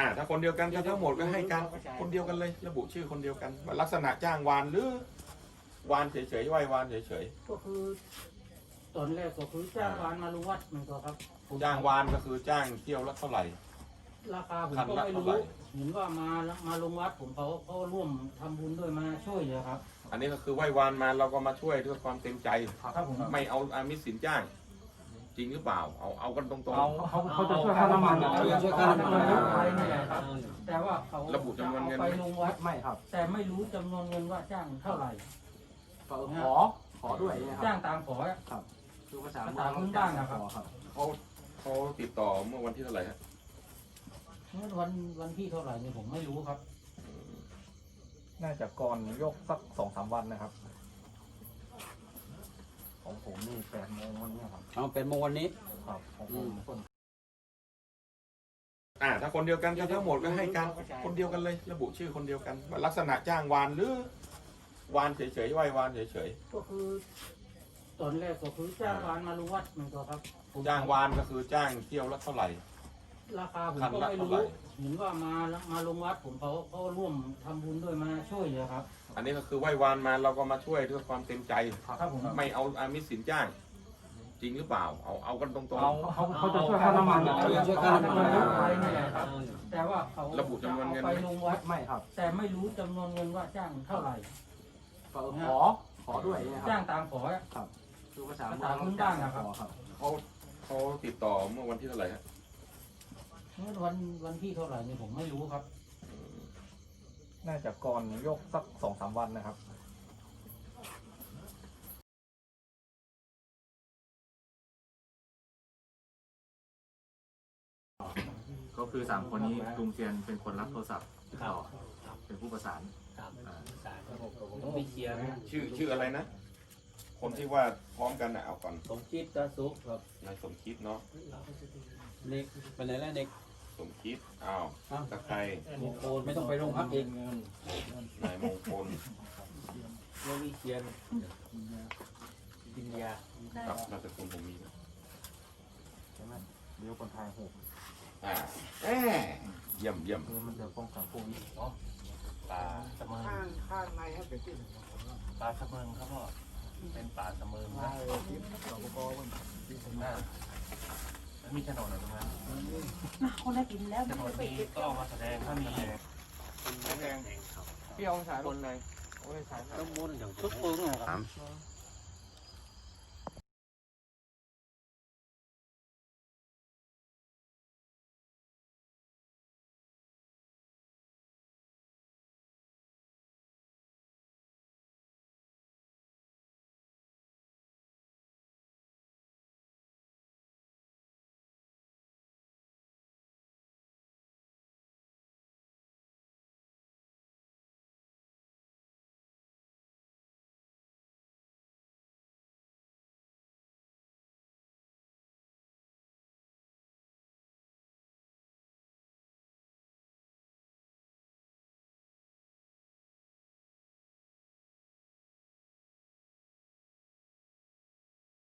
อ่าถ้าคนเดียวกันก็ทั้งหมดก็ให้การคนเดียวกันเลย ระบุชื่อคนเดียวกันว่าลักษณะจ้างวานหรือวานเฉยๆไหว้วานเฉยก็คือตอนแรกก็คือจ้างวานมาลงวัดมันก็ครับผมๆจ้างวานก็คือจ้างเที่ยวละเท่าไหร่ ราคาผมคันก็ละไม่เท่ารู้ไหร่ เห็นว่ามามาลงวัดผมเขาเขาร่วมทำบุญด้วยมาช่วยเลยครับ อันนี้ก็คือไหว้วานมาเราก็มาช่วยด้วยความเต็มใจ ครับผม ไม่เอาอามิสสินจ้าง จริงหรือเปล่า เอาเอากันตรงเอาเขาเขาจะช่วยค่าน้ำมันเอาช่วยค่าน้ำมันเอาไปนี่แหละครับ แต่ว่าเขาระบุจำนวนเงินอาไปลงวัด ไม่ครับ แต่ไม่รู้จำนวนเงินว่าจ้างเท่าไหร่ ขอขอด้วยนะคจ้ารับงตามขอคือภาษาภาษาพื้นบ้านนะครับ ขอครับๆเขาเขาติดต่อเมื่อวันที่เท่าไหร่ฮะเมื่อวันวันที่เท่าไหร่เนี่ยผมไม่รู้ครับ น่าจะก่อนยกสักสองสามวันนะครับ ของผมนี่แปดโมงวันนี้ครับเอาเป็นโมงวันนี้ ครับของผมคนอ่าถ้าคนเดียวกันก็ทั้งหมดก็ให้การคนเดียวกันเลย ระบุชื่อคนเดียวกันว่าลักษณะจ้างวานหรือวานเฉยๆไหว้วานเฉยก็คือตอนแรกก็คือจ้างวานมาลงวัดมันก็ครับผมๆจ้างวานก็คือจ้างเที่ยวละเท่าไหร่ ราคาผมคันก็ละไม่เท่ารู้ไหร่ เห็นว่ามามาลงวัดผมเขาเขาร่วมทำบุญด้วยมาช่วยเลยครับ อันนี้ก็คือไหว้วานมาเราก็มาช่วยด้วยความเต็มใจ ครับผม ไม่เอาอามิสสินจ้าง จริงหรือเปล่า เอาเอากันตรงเอาเขาเขาจะช่วยค่าน้ำมันช่วยค่าน้ำมันเอาไปนี่แหละครับ แต่ว่าเขาระบุจำนวนเงินอาไปลงวัด ไม่ครับแต่ไม่รู้จำนวนเงินว่าจ้างเท่าไหร่ ขอขอด้วยนะคจ้ารับงตามขอ คือภาษาภาษาพื้นบ้านนะครับ ขอครับเขาเขาติดต่อเมื่อวันที่เท่าไหร่ฮะ เมื่อวันวันที่เท่าไหร่เนี่ยผมไม่รู้ครับ น่าจะก่อนยกสักสองสามวันนะครับก็คือสามคนนี้ลุงเซียนเป็นคนรับโทรศัพท์ติดต่อเป็นผู้ประสานต้องมีเคลียร์นะชื่อชื่ออะไรนะ คนที่ว่าพร้อมกันนะเอาก่อนสมคิดกระสุกครับนายสมคิดเนาะ เด็กไปไหนแล้วเด็ก สมคิดอ้าวตะใครโมโคนไม่ต้องไปโรงพักเองนายมงคลไม่มีเคลียร์กินยากับนามสกุลผมมีนะใช่ไหมเดี๋ยวคนไทยหกอ่าแหมเยี่ยมเยี่ยมคือมันจะป้องกันโควิดป่าเสมิงข้างข้างในให้เป็นที่หนึ่งของผมป่าเสมิงครับพ่อเป็นป่าเสมิงว่านะที่สปปมันที่ผมอ่าแล้ว มีโฉนดอะไรตรงนั้นคนได้กินแล้วโฉนดนี้ก็เอามาแสดงถ้ามีแดงพี่เอาสายคนไหนโอ้ยสายต้องมุนอย่างทุกปึ้งนะครับสาม